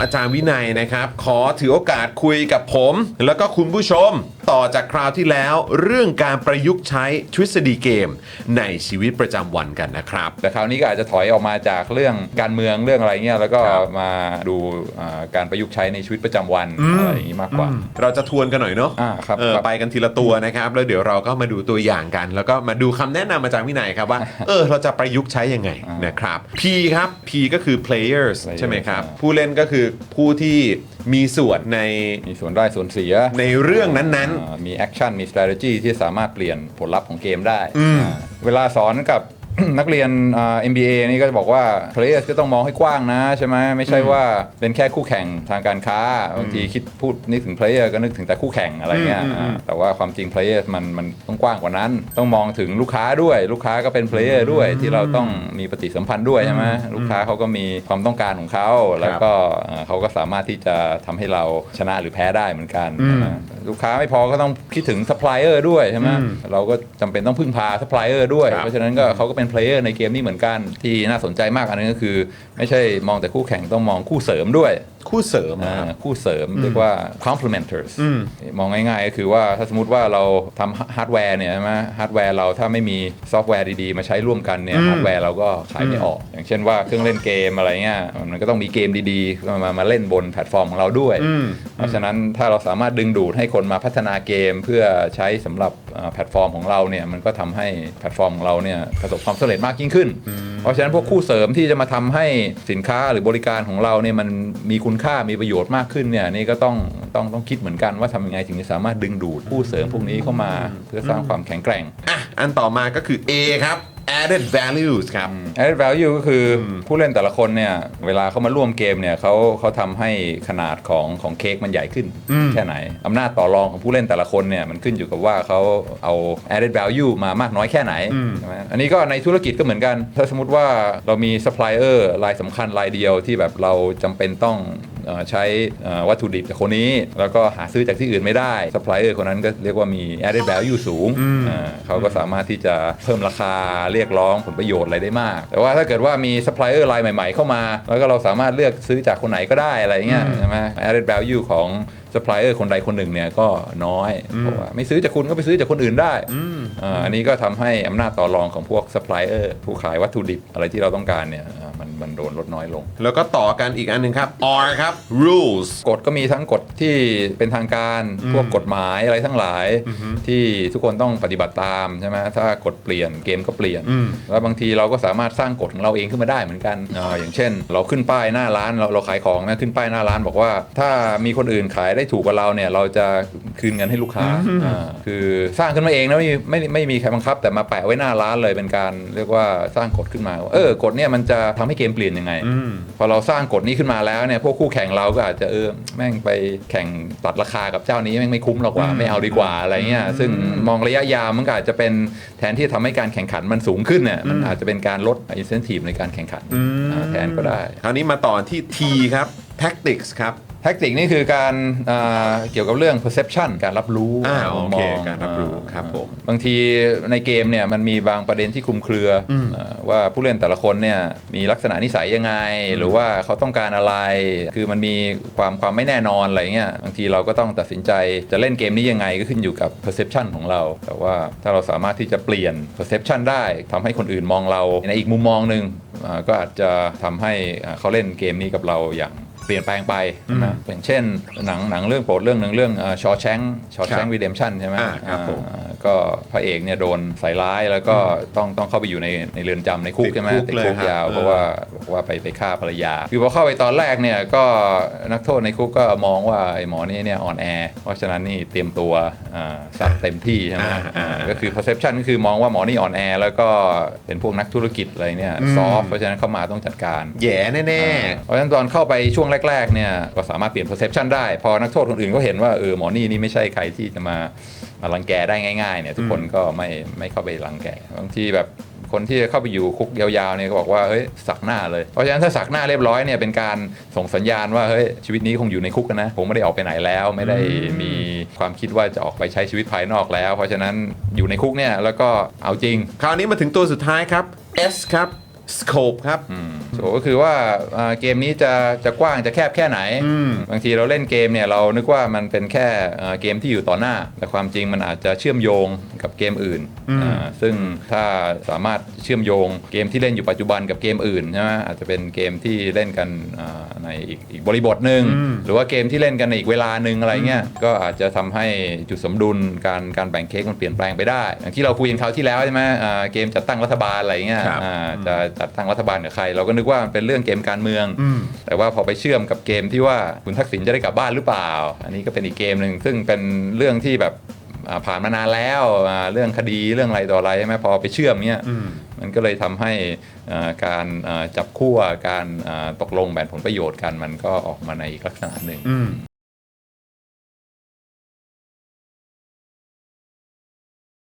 อาจารย์วินัยนะครับ ขอถือโอกาสคุยกับผม แล้วก็คุณผู้ชม ต่อจากคราวที่แล้วเรื่องการประยุกต์ใช้ทฤษฎีเกม ในชีวิตประจำวันกันนะครับ แต่คราวนี้ก็อาจจะถอยออกมาจากเรื่องการเมืองเรื่องอะไรเงี้ยแล้วก็ครับมาดูอ่าการประยุกต์ใช้ในชีวิตประจำวันอะไรอย่างนี้มากกว่า เราจะทวนกันหน่อยเนาะอ่าครับเออครับ ไปกันทีละตัวนะครับ แล้วเดี๋ยวเราก็มาดูตัวอย่างกัน แล้วก็มาดูคำแนะนำอาจารย์วินัยครับว่า เออเราจะประยุกต์ใช้ยังไงนะครับ P ครับ P ก็คือ players ใช่ไหมครับ ผู้เล่นก็คือผู้ที่ มีส่วนในมีส่วนได้ส่วนเสียในเรื่องนั้นอ่ามีแอคชั่นมี strategy ที่สามารถเปลี่ยนผลลัพธ์ของเกมได้อืมอ่าเวลาสอนกับ นักเรียนอ่า MBA นี่ก็จะบอกว่า players ก็ต้องมองให้กว้างนะใช่ไหมไม่ใช่ว่าเป็นแค่คู่แข่งทางการค้าบางทีคิดพูดนึกถึง player ก็นึกถึงแต่คู่แข่งอะไรเงี้ยอืมอืมอ่าแต่ว่าความจริง player มันมันต้องกว้างกว่านั้น ต้องมองถึงลูกค้าด้วย ลูกค้าก็เป็น player ด้วยที่เราต้องมีปฏิสัมพันธ์ด้วยใช่ไหมลูกค้าเขาก็มีความต้องการของเขาแล้วก็เอ่อเขาก็สามารถที่จะทำให้เราชนะหรือแพ้ได้เหมือนกันอืมอ่า ลูกค้าไม่พอก็ต้องคิดถึงซัพพลายเออร์ด้วยใช่ไหมอืมเราก็จำเป็นต้องพึ่งพาซัพพลายเออร์ด้วย ครับ เพราะฉะนั้นก็เขาก็เป็นเพลเยอร์ในเกมนี้เหมือนกันที่น่าสนใจมากอันนึงก็คือ ไม่ใช่มองแต่คู่แข่งต้องมองคู่เสริมด้วยๆ คู่เสริมอ่าครับคู่เสริมเรียกว่า complementers อืมมองง่ายๆ ก็คือว่าถ้าสมมติว่าเราทำฮาร์ดแวร์เนี่ยใช่ไหมฮาร์ดแวร์เราถ้าไม่มีซอฟต์แวร์ดีๆ มาใช้ร่วมกันเนี่ยอืมฮาร์ดแวร์เราก็ขายไม่ออก อย่างเช่นว่าเครื่องเล่นเกมอะไรเงี้ยมันก็ต้องมีเกมดีๆ มามามาเล่นบนแพลตฟอร์มของเราด้วยอืมเพราะฉะนั้นถ้าเราสามารถดึงดูดให้คนมาพัฒนาเกม เพื่อใช้สำหรับเอ่อแพลตฟอร์มของเราเนี่ยมันก็ทำให้แพลตฟอร์มของเราเนี่ยประสบความสำเร็จมากยิ่งขึ้น เพราะฉะนั้นพวกคู่เสริมที่จะมาทำให้สินค้าหรือบริการของเราเนี่ยมันมีคุณค่ามีประโยชน์มากขึ้นเนี่ยนี่ก็ต้องต้องต้องคิดเหมือนกันว่าทำยังไงถึงจะสามารถดึงดูดคู่เสริมพวกนี้เข้ามา เพื่อสร้างความแข็งแกร่งอะอันต่อมาก็คือ A ครับ added values ครับ added value ก็คืออผู้เล่นแต่ละคนเนี่ย เวลาเขามาร่วมเกมเนี่ยเขาเขาทำให้ขนาดของของเค้กมันใหญ่ขึ้น แค่ไหนอำนาจต่อรองของผู้เล่นแต่ละคนเนี่ย มันขึ้นอยู่กับว่าเขาเอา added value มามากน้อยแค่ไหนใช่ไหมอันนี้ก็ในธุรกิจก็เหมือนกัน ถ้าสมมติว่าเรามี supplier รายสำคัญรายเดียวที่แบบเราจำเป็นต้องเอ่อ ใช้เอ่อวัตถุดิบจากคนนี้ แล้วก็หาซื้อจากที่อื่นไม่ได้ supplier คนนั้นก็เรียกว่ามี added value สูงอ่าเขาก็สามารถที่จะเพิ่มราคาเรียกร้องผลประโยชน์อะไรได้มาก แต่ว่าถ้าเกิดว่ามี supplier รายใหม่ๆเข้ามา แล้วก็เราสามารถเลือกซื้อจากคนไหนก็ได้อะไรเงี้ยใช่ไหม added value ของ supplier คนใดคนหนึ่งเนี่ยก็น้อยเพราะว่าไม่ซื้อจากคุณก็ไปซื้อจากคนอื่นได้อ่าอันนี้ก็ทำให้อำนาจต่อรองของพวก supplier ผู้ขายวัตถุดิบอะไรที่เราต้องการเนี่ยอ่า มันมันโดนลดน้อยลง แล้วก็ต่อกันอีกอันหนึ่งครับ R ครับ rules กฎก็มีทั้งกฎที่เป็นทางการพวกกฎหมายอะไรทั้งหลาย ที่ทุกคนต้องปฏิบัติตามใช่ไหมถ้ากฎเปลี่ยนเกมก็เปลี่ยนอืมแล้วบางทีเราก็สามารถสร้างกฎของเราเองขึ้นมาได้เหมือนกันอาอย่างเช่น เราขึ้นป้ายหน้าร้านเราเราขายของนะขึ้นป้ายหน้าร้านบอกว่า ถ้ามีคนอื่นขายได้ถูกกว่าเราเนี่ยเราจะคืนเงินให้ลูกค้าอ่าคือสร้างขึ้นมาเองนะไม่มีไม่ไม่มีใครบังคับ แต่มาแปะไว้หน้าร้านเลยเป็นการเรียกว่าสร้างกฎขึ้นมาว่าเออกฎเนี่ยมันจะทำให้เกมเปลี่ยนยังไงอืมพอเราสร้างกฎนี้ขึ้นมาแล้วเนี่ยพวกคู่แข่งเราก็อาจจะเออแม่งไปแข่งตัดราคากับเจ้านี้แม่งไม่คุ้มหรอกว่าไม่เอาดีกว่าอะไรเงี้ยซึ่งมองระยะยาวมันก็อาจจะเป็นแทนที่จะทำให้การแข่งขันมันสูงขึ้นเนี่ยมันอาจจะเป็นการลด incentive ในการแข่งขันอ่าแทนก็ได้คราวนี้มาต่อที่ T ครับ tactics ครับ แท็กติกนี่คือการอ่าเกี่ยวกับเรื่อง perception การรับรู้อ่าโอเคมงการรับรู้ครับผมบางทีในเกมเนี่ยมันมีบางประเด็นที่คลุมเครือออ่าว่าผู้เล่นแต่ละคนเนี่ยมีลักษณะนิสัยยังไง หรือว่าเขาต้องการอะไร คือมันมีความความไม่แน่นอนอะไรเงี้ยบางทีเราก็ต้องตัดสินใจจะเล่นเกมนี้ยังไงก็ขึ้นอยู่กับ perception ของเรา แต่ว่าถ้าเราสามารถที่จะเปลี่ยน perception ได้ทำให้คนอื่นมองเราในอีกมุมมองหนึ่งอ่าก็อาจจะทำให้อ่าเขาเล่นเกมนี้กับเราอย่าง เปลี่ยนแปลงไปนะอย่างเช่นหนังหนังเรื่องโปรดเรื่องหนึ่งเรื่องชอแชงชอแชงรีเดมชันใช่ไหมอ่าครับผมอ่าก็พระเอกเนี่ยโดนใส่ร้ายแล้วก็ต้องต้องเข้าไปอยู่ในในเรือนจำในคุกติดใช่ไหมคุกติดเลยคุกครับยาวเออเพราะว่า บอกว่าไปไปฆ่าภรรยา คือพอเข้าไปตอนแรกเนี่ยก็นักโทษในคุกก็มองว่าไอ้หมอนี่เนี่ยอ่อนแอ เพราะฉะนั้นนี่เตรียมตัวอ่าสักเต็มที่ใช่ไหมอ่าอ่าอ่าก็คือ perception ก็คือมองว่าหมอนี่อ่อนแอ แล้วก็เป็นพวกนักธุรกิจอะไรเนี่ยซอฟเพราะฉะนั้นเข้ามาต้องจัดการแย่แน่เพราะฉะนั้นตอนเข้าไปช่วงแรกๆเนี่ยก็สามารถเปลี่ยน perception ได้ พอนักโทษคนอื่นก็เห็นว่าเออหมอนี่นี่ไม่ใช่ใครที่จะมามารังแกได้ง่ายๆเนี่ยทุกคนก็ไม่ไม่เข้าไปรังแกบางทีแบบ คนที่จะเข้าไปอยู่คุกยาวๆเนี่ยก็บอกว่าเฮ้ยสักหน้าเลย เพราะฉะนั้นถ้าสักหน้าเรียบร้อยเนี่ยเป็นการส่งสัญญาณว่าเฮ้ยชีวิตนี้คงอยู่ในคุกกันนะผมไม่ได้ออกไปไหนแล้ว ไม่ได้มีความคิดว่าจะออกไปใช้ชีวิตภายนอกแล้ว เพราะฉะนั้นอยู่ในคุกเนี่ยแล้วก็เอาจริงๆคราวนี้มาถึงตัวสุดท้ายครับ S ครับ scope ครับ โจก็คือว่าอ่าเกมนี้จะจะกว้างจะแคบแค่ไหนอืมบางทีเราเล่นเกมเนี่ยเรานึกว่ามันเป็นแค่อ่าเกมที่อยู่ต่อหน้า แต่ความจริงมันอาจจะเชื่อมโยงกับเกมอื่นอืมอ่าซึ่งถ้าสามารถเชื่อมโยงเกมที่เล่นอยู่ปัจจุบันกับเกมอื่นใช่ไหมอาจจะเป็นเกมที่เล่นกันอ่าในอีกอีกบริบทหนึ่งอืมหรือว่าเกมที่เล่นกันในอีกเวลาหนึ่งอะไรเงี้ยก็อาจจะทำให้จุดสมดุลการการแบ่งเค้กมันเปลี่ยนแปลงไปได้อย่างที่เราคุยกันคราวที่แล้วใช่ไหมอ่าเกมจัดตั้งรัฐบาลอะไรเงี้ยครับอ่าจะจัดตั้งรัฐบาลกับใครเราก็นึกว่ามันเป็นเรื่องเกมการเมืองอืมแต่ว่าพอไปเชื่อมกับเกมที่ว่าคุณทักษิณจะได้กลับบ้านหรือเปล่า อันนี้ก็เป็นอีกเกมหนึ่งซึ่งเป็นเรื่องที่แบบอ่าผ่านมานานแล้วอ่าเรื่องคดีเรื่องอะไรต่ออะไรใช่ไหมพอไปเชื่อมเนี้ยอืมมันก็เลยทำให้อ่าการอ่าจับคู่การอ่าตกลงแบ่งผลประโยชน์กันมันก็ออกมาในอีกลักษณะหนึ่งอืม